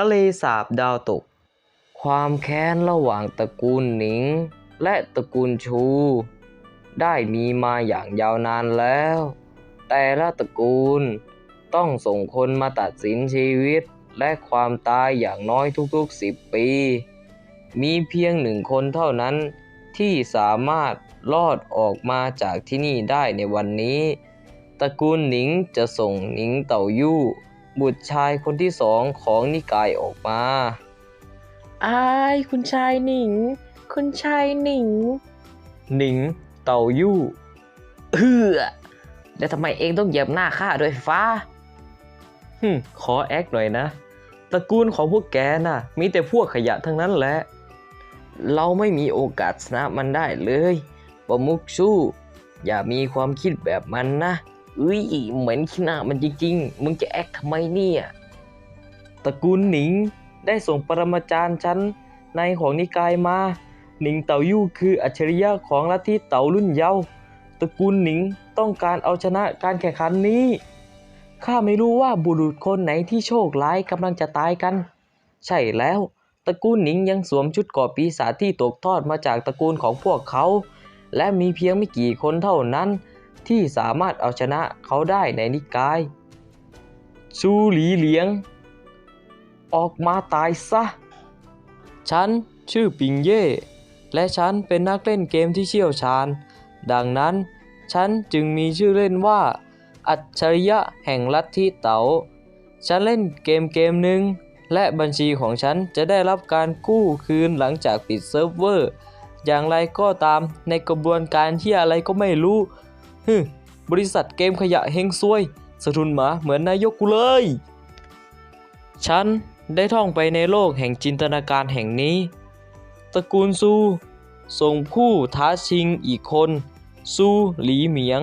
ทะเลสาบดาวตก ความแค้นระหว่างตระกูลหนิง และตระกูลชู ได้มีมาอย่างยาวนานแล้ว แต่ละตระกูลต้องส่งคนมาตัดสินชีวิตและความตายอย่างน้อยทุกๆสิบปี มีเพียงหนึ่งคนเท่านั้นที่สามารถรอดออกมาจากที่นี่ได้ในวันนี้ ตระกูลหนิงจะส่งหนิงเต่ายู่ บุตรชายคนที่สองของนิกายออกมา อายคุณชายหนิง คุณชายหนิง หนิงเต่ายู่เฮือแล้วทำไมเองต้องเหยียบหน้าข้าด้วยฟ้าฮึมขอแอคหน่อยนะ ตระกูลของพวกแกน่ะ มีแต่พวกขยะทั้งนั้นแหละ เราไม่มีโอกาสชนะมันได้เลยปะมุกสู้ อย่ามีความคิดแบบมันนะ อุ้ยเหมือนขี้หน้ามันจริงๆ มึงจะแอคทำไมเนี่ยตระกูลหนิงได้ส่งปรมาจารย์ชั้นในของนิกายมา หนิงเต่ายู่คืออัจฉริยะของลัทธิเต่ารุ่นเยาว์ตระกูลหนิงต้องการเอาชนะการแข่งขันนี้ข้าไม่รู้ว่าบุรุษคนไหนที่โชคร้ายกำลังจะตายกัน ใช่แล้วตระกูลหนิงยังสวมชุดกราะปีศาจที่ตกทอดมาจากตระกูลของพวกเขา และมีเพียงไม่กี่คนเท่านั้น ที่สามารถเอาชนะเขาได้ในนิกายชูหลีเหลียง ออกมาตายซะ ฉันชื่อปิงเย่ และฉันเป็นนักเล่นเกมที่เชี่ยวชาญ ดังนั้นฉันจึงมีชื่อเล่นว่า อัจฉริยะแห่งลัทธิเต๋า ฉันเล่นเกมเกมหนึ่งและบัญชีของฉันจะได้รับการกู้คืนหลังจากปิดเซิร์ฟเวอร์ อย่างไรก็ตามในกระบวนการที่อะไรก็ไม่รู้ ฮึบริษัทเกมขยะเฮงซวย สะทุนหมาเหมือนนายกกูเลย ฉันได้ท่องไปในโลกแห่งจินตนาการแห่งนี้ ตระกูลซูส่งผู้ท้าชิงอีกคน ซูหลีเหมียง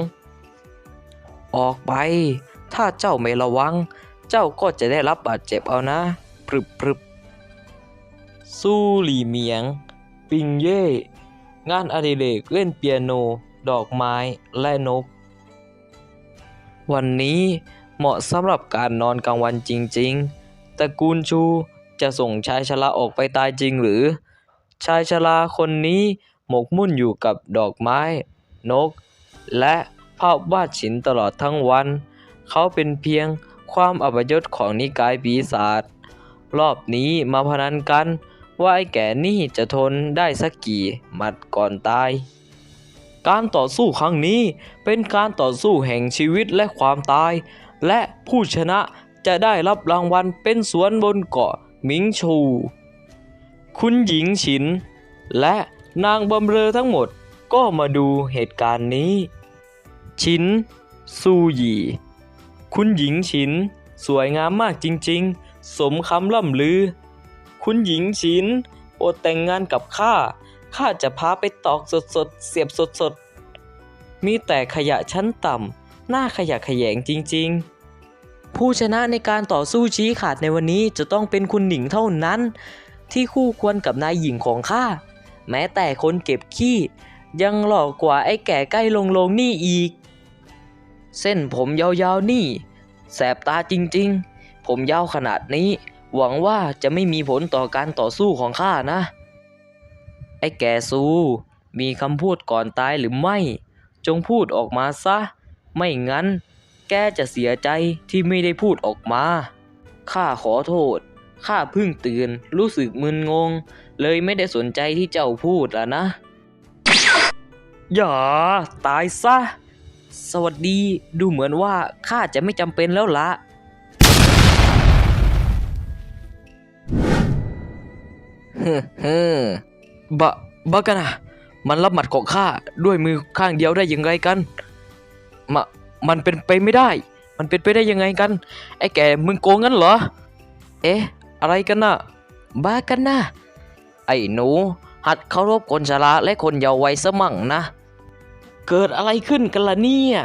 ออกไป ถ้าเจ้าไม่ระวัง เจ้าก็จะได้รับบาดเจ็บเอานะพรึบพรึบซูหลีเหมียง ปิงเย่งานอดิเรกเล่นเปียโน ดอกไม้และนก วันนี้เหมาะสำหรับการนอนกลางวันจริงๆตระกูลชูจะส่งชายชราออกไปตายจริงหรือ ชายชราคนนี้หมกมุ่นอยู่กับดอกไม้ นก และภาพวาดฉินตลอดทั้งวัน เขาเป็นเพียงความอัปยศของนิกายปีศาจรอบนี้มาพนันกัน ว่าไอ้แก่นี่จะทนได้สักกี่หมัดก่อนตาย การต่อสู้ครั้งนี้เป็นการต่อสู้แห่งชีวิตและความตาย และผู้ชนะจะได้รับรางวัลเป็นสวนบนเกาะหมิงชู คุณหญิงฉิน และนางบำเรอทั้งหมดก็มาดูเหตุการณ์นี้ ฉินซูหยีคุณหญิงฉิน สวยงามมากจริงๆ สมคำล่ำลือ คุณหญิงฉินโปรดแต่งงานกับข้า ข้าจะพาไปตอกสดๆเสียบสดๆมีแต่ขยะชั้นต่ำหน้าขยะขยงจริง ๆ ผู้ชนะในการต่อสู้ชี้ขาดในวันนี้จะต้องเป็นคุณหนิงเท่านั้น ที่คู่ควรกับนายหญิงของข้าแม้แต่คนเก็บขี้ ยังหล่อกว่าไอ้แก่ใกล้ลงลงนี่อีก เส้นผมยาวๆนี่ แสบตาจริงๆ ผมยาวขนาดนี้ หวังว่าจะไม่มีผลต่อการต่อสู้ของข้านะ ไอ้แกซู มีคำพูดก่อนตายหรือไม่ จงพูดออกมาซะ ไม่งั้น แกจะเสียใจที่ไม่ได้พูดออกมา ข้าขอโทษ ข้าเพิ่งตื่น รู้สึกมึนงง เลยไม่ได้สนใจที่เจ้าพูดแล้วนะ อย่า ตายซะ สวัสดี ดูเหมือนว่าข้าจะไม่จำเป็นแล้วละเฮ้เฮ้ บะบะกันนะมันรับหมัดของข้าด้วยมือข้างเดียวได้ยังไงกันมะมันเป็นไปไม่ได้ มันเป็นไปได้ยังไงกัน ไอ้แกมึงโกงงั้นเหรอ เอ๊ะ อะไรกันนะบ้ากันนะไอ้หนู หัดเคารพคนชราและคนเยาว์วัยสมั่งนะ เกิดอะไรขึ้นกันล่ะเนี่ย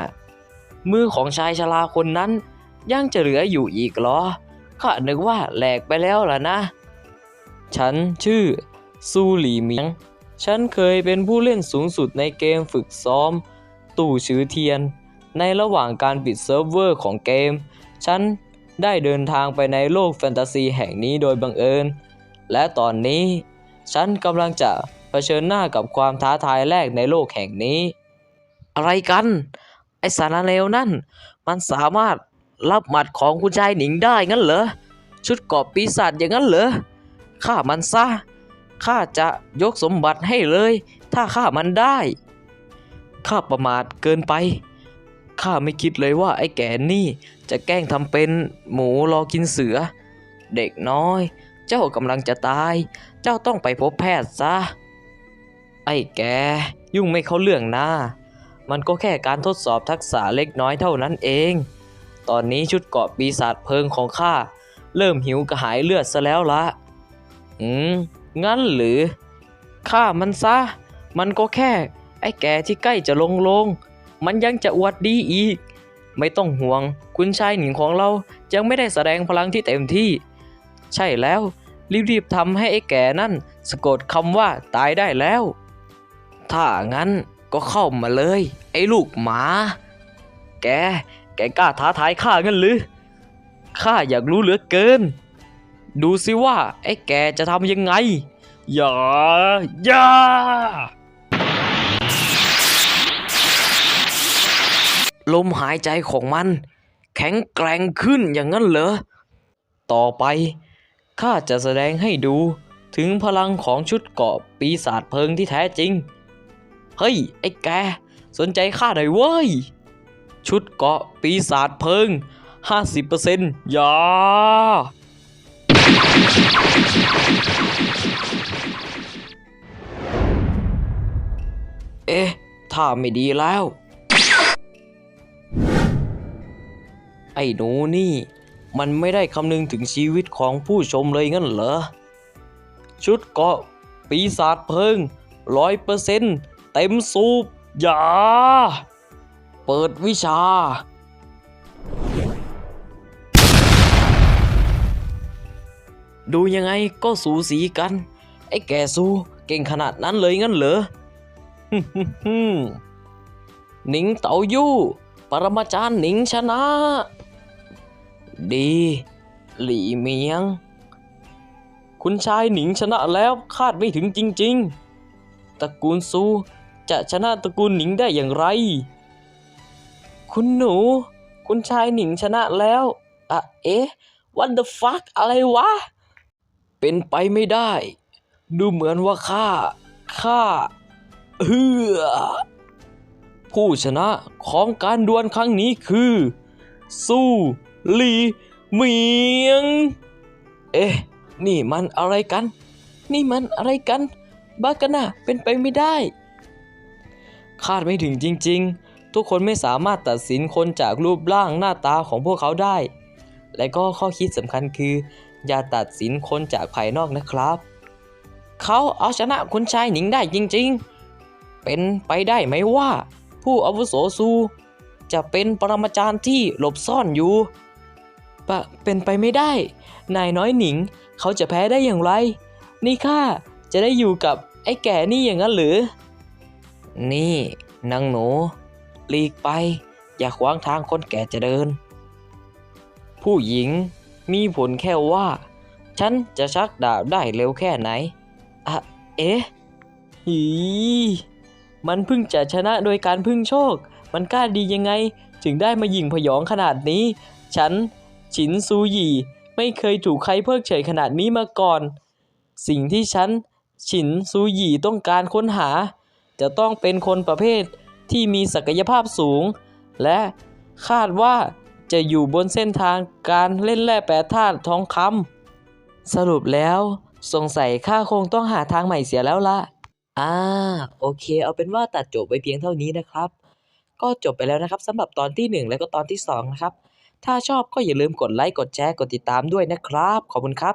มือของชายชราคนนั้น ยังจะเหลืออยู่อีกเหรอ ข้านึกว่าแหลกไปแล้วล่ะนะ ฉันชื่อ ซูหลีเหมียง ฉันเคยเป็นผู้เล่นสูงสุดในเกมฝึกซ้อม ตู่ชือเทียน ในระหว่างการปิดเซิร์ฟเวอร์ของเกม ฉันได้เดินทางไปในโลกแฟนตาซีแห่งนี้โดยบังเอิญ และตอนนี้ ฉันกำลังจะเผชิญหน้ากับความท้าทายแรกในโลกแห่งนี้ อะไรกัน ไอสารเลวนั่น มันสามารถรับหมัดของคุณชายหนิงได้งั้นเหรอ ชุดกราะปีศาจอย่างนั้นเหรอ ฆ่ามันซะ ข้าจะยกสมบัติให้เลย ถ้าฆ่ามันได้ ข้าประมาทเกินไป ข้าไม่คิดเลยว่าไอ้แก่นี่จะแกล้งทำเป็นหมูรอกินเสือ เด็กน้อย เจ้ากำลังจะตาย เจ้าต้องไปพบแพทย์ซะ ไอ้แกยุ่งไม่เข้าเรื่องนะมันก็แค่การทดสอบทักษะเล็กน้อยเท่านั้นเอง ตอนนี้ชุดเกาะปีศาจเพลิงของข้า เริ่มหิวกระหายเลือดซะแล้วละ อืม งั้นหรือฆ่ามันซะ มันก็แค่ ไอ้แก่ที่ใกล้จะลงลง มันยังจะอวดดีอีก ไม่ต้องห่วง คุณชายหนิงของเรายังไม่ได้แสดงพลังที่เต็มที่ ใช่แล้ว รีบๆทำให้ไอ้แก่นั่นสะกดคำว่าตายได้แล้ว ถ้างั้นก็เข้ามาเลย ไอ้ลูกหมา แก แกกล้าท้าทายข้างั้นหรือข้าอยากรู้เหลือเกิน ดูสิว่าไอ้แกจะทำยังไง อย่า อย่า ลมหายใจของมัน แข็งแกร่งขึ้นอย่างนั้นเหรอ ต่อไปข้าจะแสดงให้ดูถึงพลังของชุดเกาะปีศาจเพลิงที่แท้จริง เฮ้ย ไอ้แก สนใจข้าหน่อยเว้ย ชุดเกาะปีศาจเพลิง 50%อย่า เอ๊ะถ้าไม่ดีแล้ว ไอ้หนูนี่ มันไม่ได้คำนึงถึงชีวิตของผู้ชมเลยงั้นเหรอ ชุดเกาะ ปีศาจเพลิงร้อยเปอร์เซ็นต์เต็มสูบ อย่า เปิดวิชา ดูยังไงก็สูสีกัน ไอ้แกสูเก่งขนาดนั้นเลยงั้นเหรอหนิงเต๋ายู่ ปรมาจารย์หนิงชนะ ดี หลี่เมียง คุณชายหนิงชนะแล้วคาดไม่ถึงจริง ๆตระกูลซูจะชนะตระกูลหนิงได้อย่างไร คุณหนู คุณชายหนิงชนะแล้วอะเอ๊ะ what the fuck อะไรวะ เป็นไปไม่ได้ ดูเหมือนว่าข้าข้าเฮือผู้ชนะของการดวลครั้งนี้คือ สู้หลีเหมียง เอ๊ะ นี่มันอะไรกัน นี่มันอะไรกันบ้ากันนะเป็นไปไม่ได้ คาดไม่ถึงจริง ๆ ทุกคนไม่สามารถตัดสินคนจากรูปร่างหน้าตาของพวกเขาได้ และก็ข้อคิดสำคัญคือ อย่าตัดสินคนจากภายนอกนะครับ เขาเอาชนะคุณชายหนิงได้จริงๆ เป็นไปได้ไหมว่า ผู้อาวุโสซูจะเป็นปรมาจารย์ที่หลบซ่อนอยู่ปะเป็นไปไม่ได้ นายน้อยหนิง เขาจะแพ้ได้อย่างไร นี่ข้าจะได้อยู่กับไอ้แก่นี่อย่างนั้นหรือ นี่นางหนูหลีกไป อย่าขวางทางคนแก่จะเดิน ผู้หญิง มีผลแค่ว่า ฉันจะชักดาบได้เร็วแค่ไหนอะเอ๊ะหีมันเพิ่งจะชนะโดยการพึ่งโชค มันกล้าดียังไง ถึงได้มายิงพยองขนาดนี้ ฉัน ฉินซูหยี่ ไม่เคยถูกใครเพิกเฉยขนาดนี้มาก่อน สิ่งที่ฉัน ฉินซูหยี่ต้องการค้นหา จะต้องเป็นคนประเภทที่มีศักยภาพสูง และคาดว่า จะอยู่บนเส้นทางการเล่นแร่แปรธาตุทองคำสรุปแล้ว สงสัยข้าคงต้องหาทางใหม่เสียแล้วละอ่าโอเค เอาเป็นว่าตัดจบไปเพียงเท่านี้นะครับ ก็จบไปแล้วนะครับสำหรับตอนที่ 1 และก็ตอนที่ 2 นะครับ ถ้าชอบก็อย่าลืมกดไลค์กดแชร์กดติดตามด้วยนะครับ ขอบคุณครับ